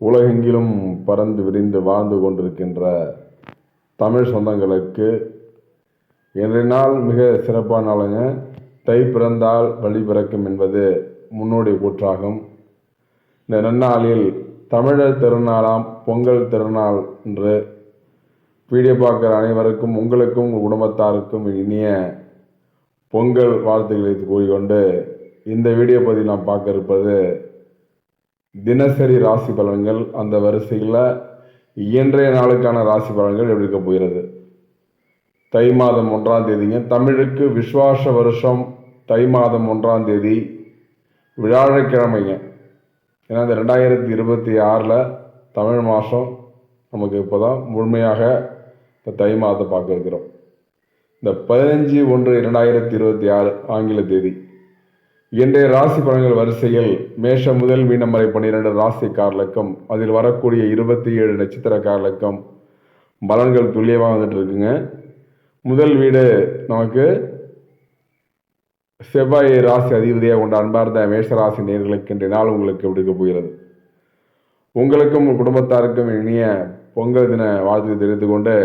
உலகெங்கிலும் பறந்து விரிந்து வாழ்ந்து கொண்டிருக்கின்ற தமிழ் சொந்தங்களுக்கு இன்றைய நாள் மிக சிறப்பான நாளுங்க. தை பிறந்தால் வழி பிறக்கும் என்பது முன்னோடி கூற்றாகும். இந்த நன்னாளில் தமிழர் திருநாளாம் பொங்கல் திருநாள் என்று வீடியோ பார்க்குற அனைவருக்கும் உங்களுக்கும் உங்கள் குடும்பத்தாருக்கும் இனிய பொங்கல் வாழ்த்துக்களை கூறிக்கொண்டு இந்த வீடியோ பதிவில் நாம் பார்க்க இருப்பது தினசரி ராசி பலன்கள் அந்த வரிசையில் இன்றைய நாளுக்கான ராசி பலன்கள் எப்படி இருக்க போகிறது? தை மாதம் ஒன்றாம் தேதிங்க. தமிழுக்கு விஸ்வாச வருஷம். தை மாதம் ஒன்றாம் தேதி. விழாழக்கிழமைங்க ஏன்னா இந்த ரெண்டாயிரத்தி இருபத்தி ஆறில் தமிழ் மாதம் நமக்கு இப்போ தான் முழுமையாக இந்த தை மாதத்தை பார்க்க இருக்கிறோம். இந்த பதினஞ்சு ஒன்று இரண்டாயிரத்தி இருபத்தி ஆறு ஆங்கில தேதி. இன்றைய ராசி பலன்கள் வரிசையில் மேஷம் முதல் மீனம் வரை பன்னிரெண்டு ராசிக்காரர்களுக்கும் அதில் வரக்கூடிய இருபத்தி ஏழு நட்சத்திரக்காரர்களுக்கும் பலன்கள் துல்லியமாக வந்துட்டு இருக்குங்க. முதல் வீடு நமக்கு செவ்வாய் ராசி அதிபதியாக கொண்ட அன்பார்ந்த மேஷராசி நேர்களுக்கு இன்றைய நாள் உங்களுக்கு விடுக்க போகிறது? உங்களுக்கும் உங்கள் குடும்பத்தாருக்கும் இனிய பொங்கல் தின வாழ்த்து தெரிந்து கொண்டு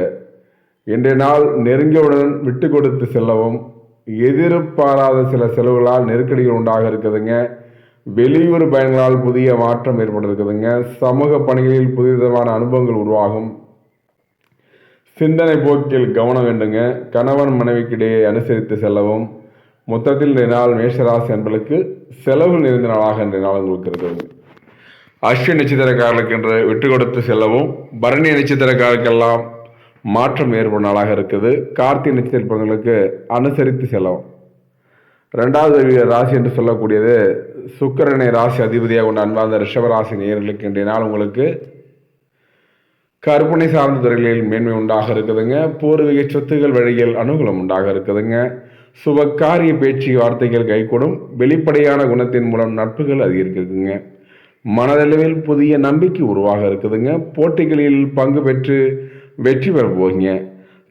இன்றைய நாள் நெருங்கியவுடன் விட்டு கொடுத்து செல்லவும் எதிர்பாராத சில செலவுகளால் நெருக்கடிகள் உண்டாக இருக்குதுங்க. வெளியூர் பயன்களால் புதிய மாற்றம் ஏற்பட இருக்குதுங்க சமூக பணிகளில் புதிதமான அனுபவங்கள் உருவாகும். சிந்தனை போக்கில் கவனம் வேண்டுங்க. கணவன் மனைவிக்கிடையே அனுசரித்து செல்லவும். மொத்தத்தில் இன்றைய நாள் மேஷராசி என்பதற்கு செலவு நிறைந்த நாளாக இன்றைய நாள் உங்களுக்கு இருக்கிறது. அஸ்வின் நட்சத்திரக்காரர்களுக்கு என்று விட்டு கொடுத்து செல்லவும். பரணி நட்சத்திரக்காரருக்கெல்லாம் மாற்றம் ஏற்படும் நாளாக இருக்குது. கார்த்திகை நட்சத்திரங்களுக்கு அனுசரித்து செல்லவும். ரெண்டாவது ராசி என்று சொல்லக்கூடியது சுக்கரனை ராசி அதிபதியாக கொண்ட அன்பார்ந்த ரிஷபராசி நேர்களுக்கு இன்றைய நாள் உங்களுக்கு கற்பனை சார்ந்த துறைகளில் மேன்மை உண்டாக இருக்குதுங்க. பூர்வீக சொத்துகள் வழியில் அனுகூலம் உண்டாக இருக்குதுங்க. சுபக்காரிய பேச்சு வார்த்தைகள் கைகூடும். வெளிப்படையான குணத்தின் மூலம் நட்புகள் அதிகரிக்குதுங்க. மனதளவில் புதிய நம்பிக்கை உருவாக இருக்குதுங்க. போட்டிகளில் பங்கு பெற்று வெற்றி பெற போகிங்க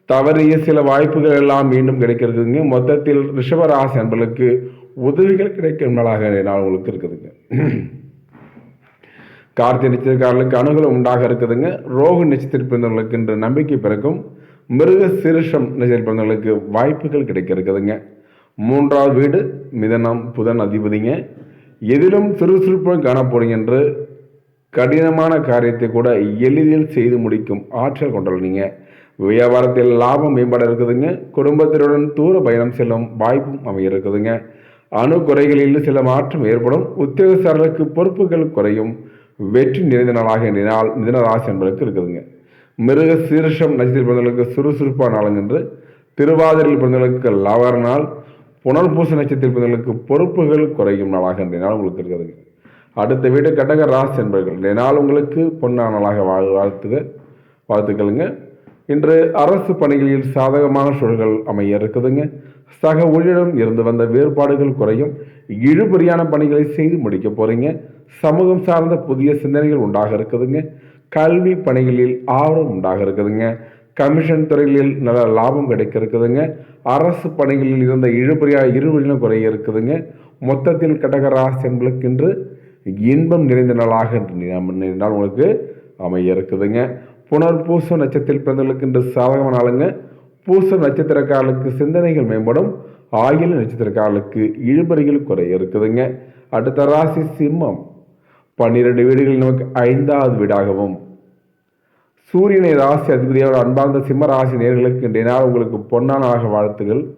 தவறிய சில வாய்ப்புகள் எல்லாம் மீண்டும் கிடைக்கிறதுங்க. மொத்தத்தில் ரிஷபராசி என்பதற்கு உதவிகள் கிடைக்கும் நாளாக நாள் உங்களுக்கு இருக்குதுங்க. கார்த்திகை நட்சத்திரக்காரர்களுக்கு அணுகலும் உண்டாக இருக்குதுங்க. ரோக நட்சத்திர பிறந்தவர்களுக்கு என்ற நம்பிக்கை பிறக்கும். மிருக சிறுஷம் நட்சத்திர பிறந்தவர்களுக்கு வாய்ப்புகள் கிடைக்க இருக்குதுங்க. மூன்றாவது வீடு மிதனம் புதன் அதிபதிங்க. எதிலும் சுறுசுறுப்புடன் காணப்போறீங்க என்று கடினமான காரியத்தை கூட எளிதில் செய்து முடிக்கும் ஆற்றல் கொண்டுள்ளீங்க வியாபாரத்தில் லாபம் மேம்பட இருக்குதுங்க. குடும்பத்தினுடன் தூர பயணம் செல்லும் வாய்ப்பும் அமைய இருக்குதுங்க. அணு குறைகளில் சில மாற்றம் ஏற்படும். உத்தியோகஸ்தர்களுக்கு பொறுப்புகள் குறையும். வெற்றி நிறைந்த நாளாக இன்றைய நாள் மிதன ராசி என்பதற்கு இருக்குதுங்க. மிருக சீர்ஷம் நட்சத்திர பிறந்தவர்களுக்கு சுறுசுறுப்பான நாளுங்க என்று திருவாதிரில் பிறந்தவர்களுக்கு லாவார நாள். புனர்பூச நட்சத்திர பிறந்தவர்களுக்கு பொறுப்புகள் குறையும் நாளாக இன்றைய நாள் உங்களுக்கு இருக்குதுங்க. அடுத்த வீடு கடக ராசி என்பவர்கள் இன்றைய நாள் உங்களுக்கு பொன்னானலாக வாழ் வாழ்த்துக வாழ்த்துக்களுங்க. இன்று அரசு பணிகளில் சாதகமான சூழல்கள் அமைய இருக்குதுங்க. சக ஊழியரிடம் இருந்து வந்த வேறுபாடுகள் குறையும். இழுபறியான பணிகளை செய்து முடிக்க போறீங்க. சமூகம் சார்ந்த புதிய சிந்தனைகள் உண்டாக இருக்குதுங்க. கல்வி பணிகளில் ஆர்வம் உண்டாக இருக்குதுங்க. கமிஷன் துறைகளில் நல்ல லாபம் கிடைக்க இருக்குதுங்க. அரசு பணிகளில் இருந்த இழுபறியா இருவழிலும் குறைய இருக்குதுங்க. மொத்தத்தில் கடகராசி என்பளுக்கு இன்று இன்பம் நிறைந்த நாளாக என்று நாள் உங்களுக்கு அமைய இருக்குதுங்க. புனர்பூச நட்சத்திரத்தில் பிறந்தவர்களுக்கு இன்று சாதகமான ஆளுங்க பூச நட்சத்திரக்காரர்களுக்கு சிந்தனைகள் மேம்படும். ஆகில நட்சத்திரக்காரர்களுக்கு இழுபறிகள் குறைய இருக்குதுங்க. அடுத்த ராசி சிம்மம். பன்னிரெண்டு வீடுகள் நமக்கு ஐந்தாவது வீடாகவும். சூரியனை ராசி அதிபதியோட அன்பார்ந்த சிம்ம ராசி நேர்களுக்கு இன்றைய நாள் உங்களுக்கு பொன்னானாக வாழ்த்துகள்.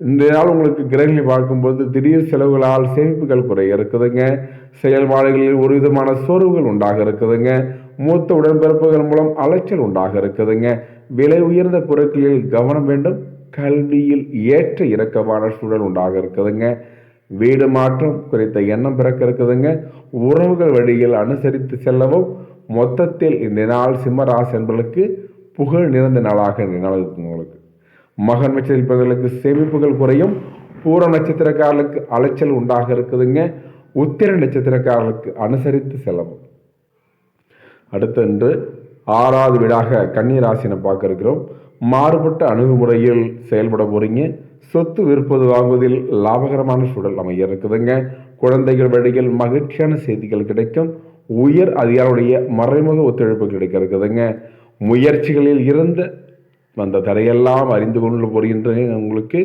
இன்றைய நாள் உங்களுக்கு கிரகங்களை பார்க்கும்போது திடீர் செலவுகளால் சேமிப்புகள் குறைய இருக்குதுங்க. செயல்பாடுகளில் ஒரு விதமான சோர்வுகள் உண்டாக இருக்குதுங்க. மூத்த உடன்பிறப்புகள் மூலம் அலைச்சல் உண்டாக இருக்குதுங்க. விலை உயர்ந்த பொருட்களில் கவனம் வேண்டும். கல்வியில் ஏற்ற இறக்கமான சூழல் உண்டாக இருக்குதுங்க. வீடு மாற்றம் குறித்த எண்ணம் பிறக்க இருக்குதுங்க. உறவுகள் வழியில் அனுசரித்து செல்லவும். மொத்தத்தில் இந்த நாள் சிம்மராசி என்பதற்கு புகழ் நிறைந்த நாளாக இந்த உங்களுக்கு. மகன் நட்சத்திரங்களுக்கு சேமிப்புகள் குறையும். பூர நட்சத்திரக்காரர்களுக்கு அலைச்சல் உண்டாக இருக்குதுங்க. உத்திர நட்சத்திரக்காரர்களுக்கு அனுசரித்து செலவு அடுத்தன்று ஆறாவது வீடாக கன்னிராசினை பார்க்க இருக்கிறோம். மாறுபட்ட அணுகுமுறையில் செயல்பட போறீங்க. சொத்து விற்பது வாங்குவதில் லாபகரமான சூழல் அமைய இருக்குதுங்க. குழந்தைகள் வழியில் மகிழ்ச்சியான செய்திகள் கிடைக்கும். உயர் அதிகாரியுடைய மறைமுக ஒத்துழைப்பு கிடைக்க இருக்குதுங்க. முயற்சிகளில் இருந்த வந்த தடையெல்லாம் அறிந்து கொண்டு போகின்ற உங்களுக்கு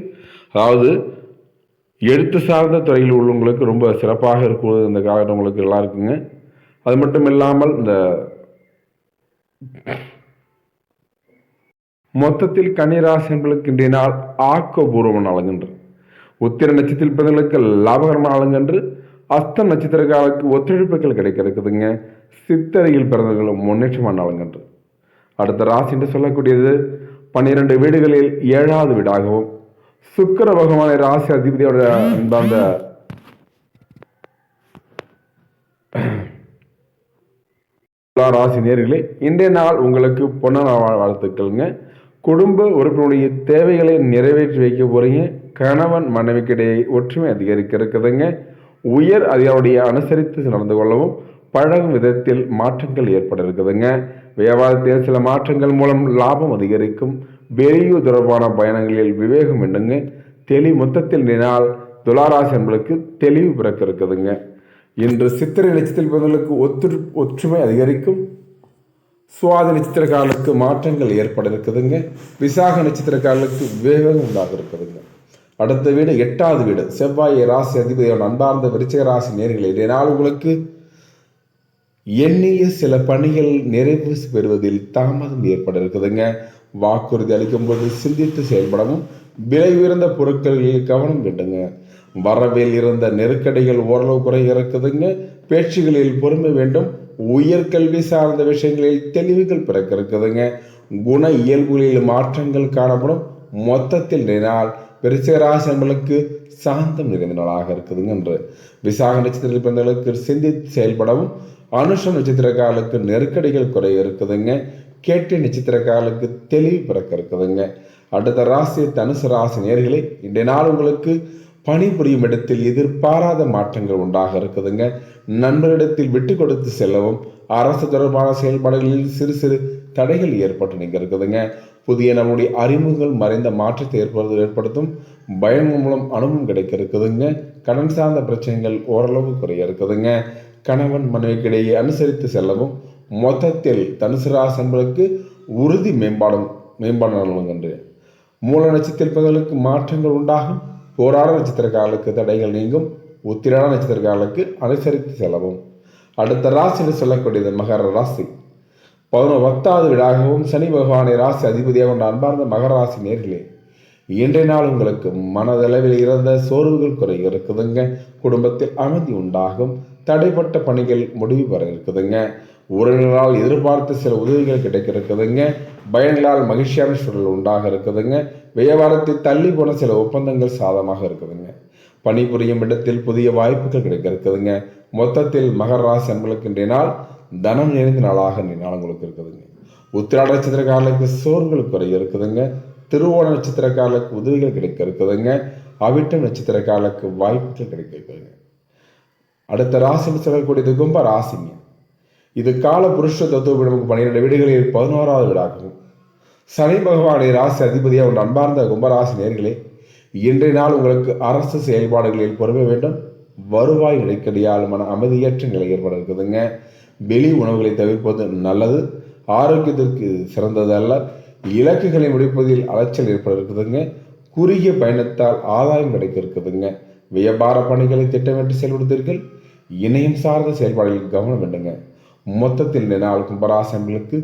அதாவது எழுத்து சார்ந்த துறையில் உள்ளவங்களுக்கு ரொம்ப சிறப்பாக இருக்கும் இந்த காலகட்டம் உங்களுக்கு நல்லா இருக்குங்க. அது மட்டும் இல்லாமல் இந்த மொத்தத்தில் கன்னிராசி என்பதற்கு இன்றைய நாள் ஆக்கபூர்வமான நாளுங்கன்று. உத்திர நட்சத்திர பிறந்தங்களுக்கு லாபகரமான நாளுங்கன்று. அஸ்த நட்சத்திரக்காலுக்கு ஒத்துழைப்புகள் கிடைக்க இருக்குதுங்க சித்தரையில் பிறந்தவர்களும் முன்னேற்றமான நாளுங்கன்று. அடுத்த ராசி என்று சொல்லக்கூடியது பன்னிரண்டு வீடுகளில் ஏழாவது வீடாகவும் சுக்கர பகவானை ராசி அதிபதியோட அந்த ராசி நேர்களே இன்றைய நாள் உங்களுக்கு பொன்னான வாழ்த்துக்கள்ங்க. குடும்ப உறுப்பினருடைய தேவைகளை நிறைவேற்றி வைக்க போறீங்க. கணவன் மனைவிக்கிடையே ஒற்றுமை அதிகரிக்க இருக்குதுங்க. உயர் அதிகாரியுடைய அனுசரித்து நடந்து கொள்ளவும் பழகும் விதத்தில் மாற்றங்கள் ஏற்பட இருக்குதுங்க வியாபாரத்தில் சில மாற்றங்கள் மூலம் லாபம் அதிகரிக்கும். வெளியூர் தொடர்பான பயணங்களில் விவேகம் என்னங்க தெளி மொத்தத்தில் நினால் துளாராசி என்பதற்கு தெளிவு பிறக்க இருக்குதுங்க இன்று சித்திரை நட்சத்திர பிறந்தவர்களுக்கு ஒத்து ஒற்றுமை அதிகரிக்கும். சுவாதி நட்சத்திரக்காரர்களுக்கு மாற்றங்கள் ஏற்பட இருக்குதுங்க விசாக நட்சத்திரக்காரர்களுக்கு விவேகம் உண்டாக இருக்குதுங்க அடுத்த வீடு எட்டாவது வீடு. செவ்வாய் ராசி அதிபதியோட அன்பார்ந்த விருச்சிக ராசி நேர்களை இன்றைய உங்களுக்கு எண்ணிய சில பணிகள் நிறைவு பெறுவதில் தாமதம் ஏற்பட இருக்குதுங்க வாக்குறுதி அளிக்கும்போது சிந்தித்து செயல்படவும் விலை உயர்ந்த பொருட்களில் கவனம் கட்டுங்க. வரவில் இருந்த நெருக்கடிகள் ஓரளவு குறைய இருக்குதுங்க பேச்சுகளில் பொறுமை வேண்டும். உயர்கல்வி சார்ந்த விஷயங்களில் தெளிவுகள் பிறக்க இருக்குதுங்க. குண இயல்புகளில் மாற்றங்கள் காணப்படும். மொத்தத்தில் நினால் பெருசராசங்களுக்கு சாந்தம் நிறைந்த நாளாக இருக்குதுங்க என்று. விசாக நட்சத்திரத்தில் பிறந்தவர்களுக்கு சிந்தித்து செயல்படவும் அனுஷ நட்சத்திரக்காரர்களுக்கு நெருக்கடிகள் குறைய இருக்குதுங்க. கேட்ட நட்சத்திரக்காரர்களுக்கு தெளிவு பிறக்க இருக்குதுங்க. அடுத்த ராசி தனுசு ராசி நேர்களே இன்றைய நாள் உங்களுக்கு பணிபுரியும் இடத்தில் எதிர்பாராத மாற்றங்கள் உண்டாக இருக்குதுங்க. நண்பரிடத்தில் விட்டு கொடுத்து செல்லவும் அரசு தொடர்பான செயல்பாடுகளில் சிறு சிறு தடைகள் ஏற்பட்டு நீங்க இருக்குதுங்க. புதிய நம்முடைய அறிமுகங்கள் மறைந்த மாற்றத்தை ஏற்படுத்த ஏற்படுத்தும் பயம் மூலம் அனுபவம் கிடைக்க இருக்குதுங்க. கடன் சார்ந்த பிரச்சனைகள் ஓரளவு குறைய இருக்குதுங்க. கணவன் மனைவிக்கிடையே அனுசரித்து செல்லவும் மொத்தத்தில் தனுசு ராசி உறுதி மேம்பாடும் மேம்பாடு நலவுங்கன்று மூல நட்சத்திரங்களுக்கு மாற்றங்கள் உண்டாகும். போராட நட்சத்திரக்காரர்களுக்கு தடைகள் நீங்கும். உத்திராட நட்சத்திரக்காரர்களுக்கு அனுசரித்து செல்லவும். அடுத்த ராசி என்று சொல்லக்கூடியது மகர ராசி. பதினொரு பத்தாவது விழாகவும் சனி பகவானை ராசி அதிபதியாக கொண்ட அன்பார்ந்த மகர ராசி நேர்களே இன்றைய நாள் உங்களுக்கு மனதளவில் இருந்த சோர்வுகள் குறை இருக்குதுங்க. குடும்பத்தில் அமைதி உண்டாகும். தடைப்பட்ட பணிகள் முடிவு பெற இருக்குதுங்க. உறவினரால் எதிர்பார்த்த சில உதவிகள் கிடைக்க இருக்குதுங்க பயன்களால் மகிழ்ச்சியான சூழல் உண்டாக இருக்குதுங்க. வியாபாரத்தில் தள்ளி போன சில ஒப்பந்தங்கள் சாதமாக இருக்குதுங்க. பணிபுரியும் இடத்தில் புதிய வாய்ப்புகள் கிடைக்க இருக்குதுங்க மொத்தத்தில் மகர ராசி அன்பர்களுக்கு இன்றைய நாள் தனம் நிறைந்த நாளாக இன்றைய நாள் உங்களுக்கு இருக்குதுங்க. உத்திராட நட்சத்திரக்காரர்களுக்கு சோர்களுக்கு குறைய இருக்குதுங்க. திருவோண நட்சத்திரக்காரர்களுக்கு உதவிகள் கிடைக்க இருக்குதுங்க. அவிட்டம் நட்சத்திரக்காரர்களுக்கு வாய்ப்புகள் கிடைக்க இருக்குதுங்க. அடுத்த ராசின்னு சொல்லக்கூடியது கும்ப ராசிங்க. இது கால புருஷ தத்துவ நமக்கு பன்னிரெண்டு வீடுகளில் பதினோராவது வீடாகும். சனி பகவானை ராசி அதிபதியாக உள்ள அன்பார்ந்த கும்பராசி நேர்களே இன்றைய நாள் உங்களுக்கு அரசு செயல்பாடுகளில் பொறுமை வேண்டும். வருவாய் நெருக்கடியால் மன அமைதியற்ற நிலை ஏற்பட இருக்குதுங்க வெளி உணவுகளை தவிர்ப்பது நல்லது. ஆரோக்கியத்திற்கு சிறந்தது அல்ல. இலக்குகளை முடிப்பதில் அலைச்சல் ஏற்பட இருக்குதுங்க குறுகிய பயணத்தால் ஆதாயம் கிடைக்க இருக்குதுங்க வியாபார பணிகளை திட்டமிட்டு செயல்படுத்தீர்கள். இணையம் சார்ந்த செயல்பாடுகளில் கவனம் வேண்டுங்க. மொத்தத்தில் இந்த நாள் கும்பராசங்களுக்கு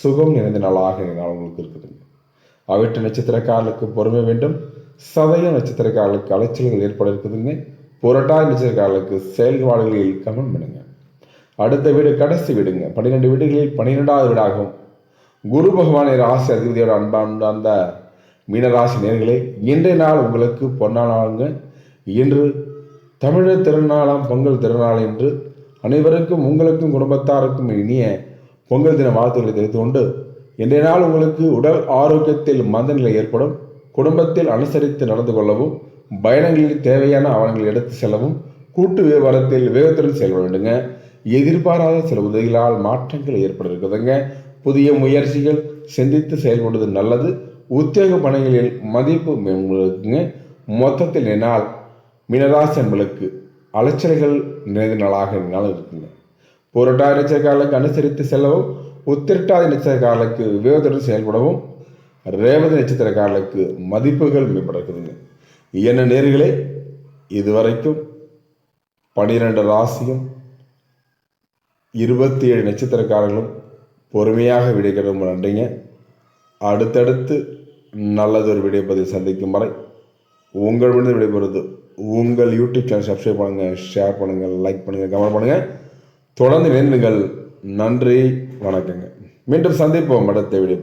சுகம் நிறைந்த நாளாக இந்த நாள் உங்களுக்கு இருக்குதுங்க. அவிட்ட நட்சத்திரக்காரர்களுக்கு பொறுமை வேண்டும். சதய நட்சத்திரக்காரர்களுக்கு அலைச்சல்கள் ஏற்பட இருக்குதுங்க. புரட்டாதி நட்சத்திரக்காரர்களுக்கு செயல்பாடுகளில் கவனம் பண்ணுங்க அடுத்த வீடு கடைசி வீடுங்க. பன்னிரெண்டு வீடுகளில் பன்னிரெண்டாவது வீடாகும் குரு பகவானை ராசி அதிபதியோட அன்பான அந்த மீனராசி நேர்களே இன்றைய நாள் உங்களுக்கு பொன்னாளாங்க இன்று தமிழர் திருநாளாம் பொங்கல் திருநாள் என்று அனைவருக்கும் உங்களுக்கும் குடும்பத்தாருக்கும் இனிய பொங்கல் தின வாழ்த்துக்களை தெரிவித்துக் கொண்டு இன்றைய நாள் உங்களுக்கு உடல் ஆரோக்கியத்தில் மந்தநிலை ஏற்படும். குடும்பத்தில் அனுசரித்து நடந்து கொள்ளவும் பயணங்களில் தேவையான ஆவணங்களை எடுத்து செல்லவும் கூட்டு வியாபாரத்தில் வேகத்துடன் செயல்பட வேண்டுங்க. எதிர்பாராத சில உதவிகளால் மாற்றங்கள் ஏற்பட இருக்குதுங்க புதிய முயற்சிகள் சிந்தித்து செயல்படுவது நல்லது. உத்தியோக பணிகளில் மதிப்பு மேம்படுத்துங்க. மொத்தத்தில் என்னால் மீனராசி என்பளுக்கு அலைச்சல்கள் நிறைந்த நாளாக நாள் இருக்குங்க புரட்டாதி நட்சத்திரக்காரர்களுக்கு அனுசரித்து செல்லவும் உத்திரட்டாதி நட்சத்திரக்காரர்களுக்கு விவேகத்துடன் செயல்படவும் ரேவதி நட்சத்திரக்காரர்களுக்கு மதிப்புகள் மேம்பட இருக்குதுங்க என்ன நேர்களே இதுவரைக்கும் பனிரெண்டு ராசியும் இருபத்தி ஏழு நட்சத்திரக்காரர்களும் பொறுமையாக விடைக்கிறது நன்றிங்க. அடுத்தடுத்து நல்லதொரு விடை சந்திக்கும் வரை உங்கள் விடுதலை விடைபெறுவது உங்கள் யூடியூப் சேனல் சப்ஸ்கிரைப் பண்ணுங்கள் ஷேர் பண்ணுங்கள் லைக் பண்ணுங்கள் கமெண்ட் பண்ணுங்கள் தொடர்ந்து இணைந்துங்கள் நன்றி வணக்கங்க. மீண்டும் சந்திப்போம். அடுத்த விடை